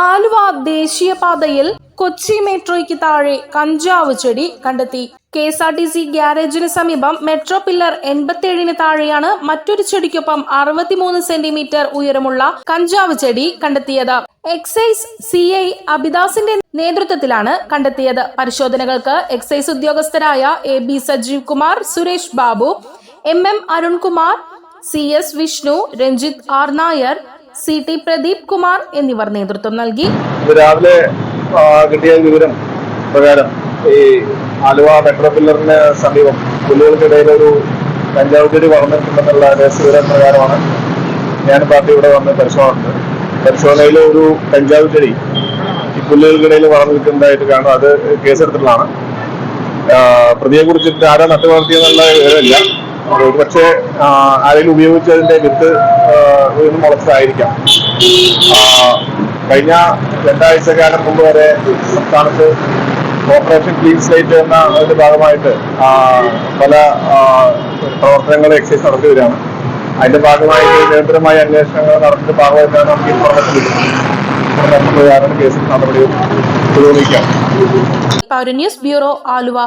ആലുവ ദേശീയപാതയിൽ കൊച്ചി മെട്രോയ്ക്ക് താഴെ കഞ്ചാവ് ചെടി കണ്ടെത്തി. K S R T C ഗ്യാരേജിന് സമീപം മെട്രോ പില്ലർ എൺപത്തിയേഴിന് താഴെയാണ് മറ്റൊരു ചെടിക്കൊപ്പം അറുപത്തിമൂന്ന് സെന്റിമീറ്റർ ഉയരമുള്ള കഞ്ചാവ് ചെടി കണ്ടെത്തിയത്. എക്സൈസ് സി ഐ അബിദാസിന്റെ നേതൃത്വത്തിലാണ് കണ്ടെത്തിയത്. പരിശോധനകൾക്ക് excise ഉദ്യോഗസ്ഥരായ A B Sajeev Kumar Suresh Babu M M Arunkumar C S Vishnu Ranjith R Nair C T Pradeep Kumar എന്നിവർ നേതൃത്വം നൽകി. രാവിലെ കിട്ടിയ വിവരം പ്രകാരം ഈ ആലുവ മെട്രോ പില്ലറിന് സമീപം പുല്ലുകൾക്കിടയിൽ ഒരു കഞ്ചാവ് ചെടി വളർന്നിട്ടുണ്ടെന്നുള്ള രഹസ്യവിവരം പ്രകാരമാണ് ഞാൻ പാർട്ടി ഇവിടെ വന്ന് പരിശോധന. പരിശോധനയിൽ ഒരു കഞ്ചാവ് ചെടി ഈ പുല്ലുകൾക്കിടയിൽ വളർന്നു നിൽക്കുന്നതായിട്ട് കാണും. അത് കേസെടുത്തിട്ടുള്ളതാണ്. പ്രതിയെ കുറിച്ചിട്ട് ആരാ നട്ടു വളർത്തിയെന്നുള്ള വിവരമില്ല. ഒരു പക്ഷേ ആരെങ്കിലും ഉപയോഗിച്ചതിന്റെ വിത്ത് വീണ്ടും വീണ് മുളച്ചതായിരിക്കാം കഴിഞ്ഞ രണ്ടാഴ്ച കാലം മുമ്പ് വരെ സംസ്ഥാനത്ത് ഓപ്പറേഷൻ ക്ലീൻ സ്ലേറ്റ് എന്ന അതിന്റെ ഭാഗമായിട്ട് പല പ്രവർത്തനങ്ങളും എക്സൈസ് നടത്തി വരികയാണ്. അതിന്റെ ഭാഗമായി നിരന്തരമായ അന്വേഷണങ്ങൾ നടത്തിയ ഭാഗമായിട്ടാണ് നമുക്ക് ഇൻഫർമേഷൻ കിട്ടുന്നത് കേസിൽ നടപടികൾ പുരോഗമിക്കാം. പൗരന്യൂസ് ബ്യൂറോ ആലുവ.